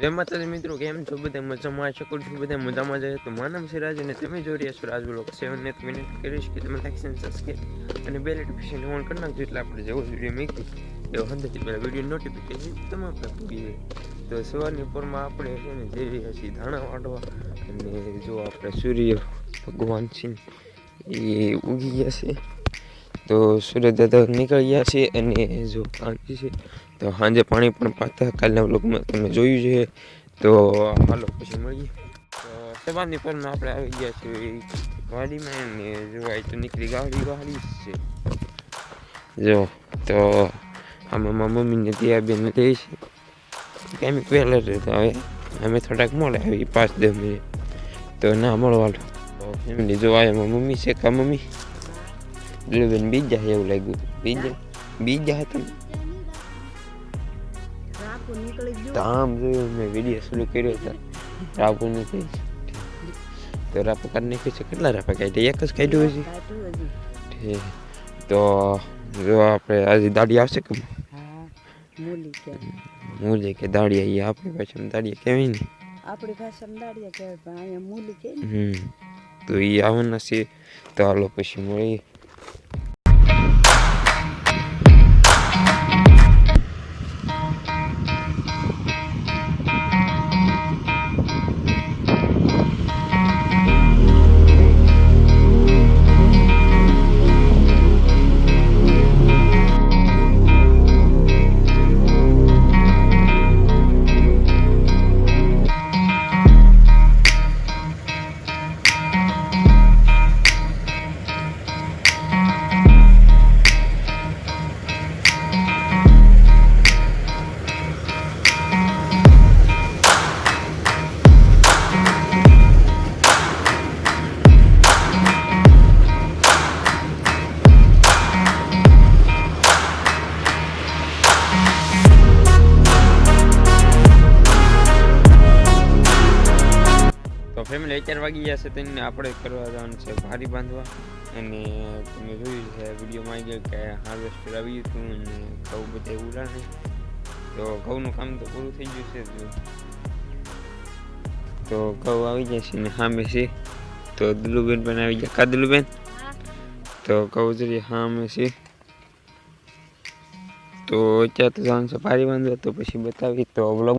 જય માતાજી મિત્રો કેમ છો બધા મજામાં આશા કરું છું બધા મજામાં જાય તો માનમ સિરાજ અને તમે જોઈ રહ્યા છો રાજ બ્લોક સેવન એક મિનિટ કરીશ કે તમે લાઈક સેન્સ કે અને બે નોટિફિકેશન ઓન કરી નાખજો એટલે આપણે જેવો વિડીયો મૂકી એવો હંધથી પહેલાં વિડીયો નોટિફિકેશન તમામ આપણે પૂરી જાય તો સવારની ઉપરમાં આપણે છે ને જઈ રહ્યા છીએ ધાણા વાટવા અને જો આપણે સૂર્ય ભગવાન સિંહ એ ઉગી ગયા છે તો સુરે જેતો નીકળિયા છે અને જો પાંચ છે તો હાજે પાણી પણ પાતા હાલના લોકોમાં તમે જોઈ જુઓ છે તો હાલો પછી મળી તો સવાની પરમાં આપણે આવી ગયા છીએ વાડીમાં એ જો આ તો નીકળી ગાડી ગાડી છે જો તો આ મમ્મી મમ્મી ની દેયા બે મલેશ કેમી પેલે તો હવે અમે થોડાક મોલે આવી પાંચ દમે તો ના મળવા હાલો કેમ નિજો આ મમ્મી છે કે મમ્મી બેન બીજા એવું લાગ્યું બીજા બીજા હતા ધામ જોયું મેં વિડીયો શરૂ કર્યો હતો રાપુ નથી તો રાપુ કાઢ નાખ્યું છે કેટલા રાપા કાઢ્યા એક જ કાઢ્યું હજી તો જો આપણે આજે દાડી આવશે કે મૂલી કે દાડિયા એ આપણી ભાષામાં દાડિયા કહેવાય ને આપણી ભાષામાં દાડિયા કહેવાય પણ અહીંયા મૂલી કે તો એ આવવાના છે તો આ લોકો પછી મળી બેમે લેટર વાગી જશે તને આપણે કરવાવાનું છે ખરી બાંધવા અને તમે જોયું છે વિડિયો માં કે હાર્વેસ્ટ રવિ તું ઘઉં બ떼 ઉલા છે તો ઘઉં નું કામ તો પૂરું થઈ ગયું છે જો તો કવ આવી જશે ને હામે છે તો દલુબેન બનાવી જા કદલુબેન હા તો કવ જ્યારે હામે છે તો કે તાન છે ખરી બાંધવા તો પછી બતાવ તો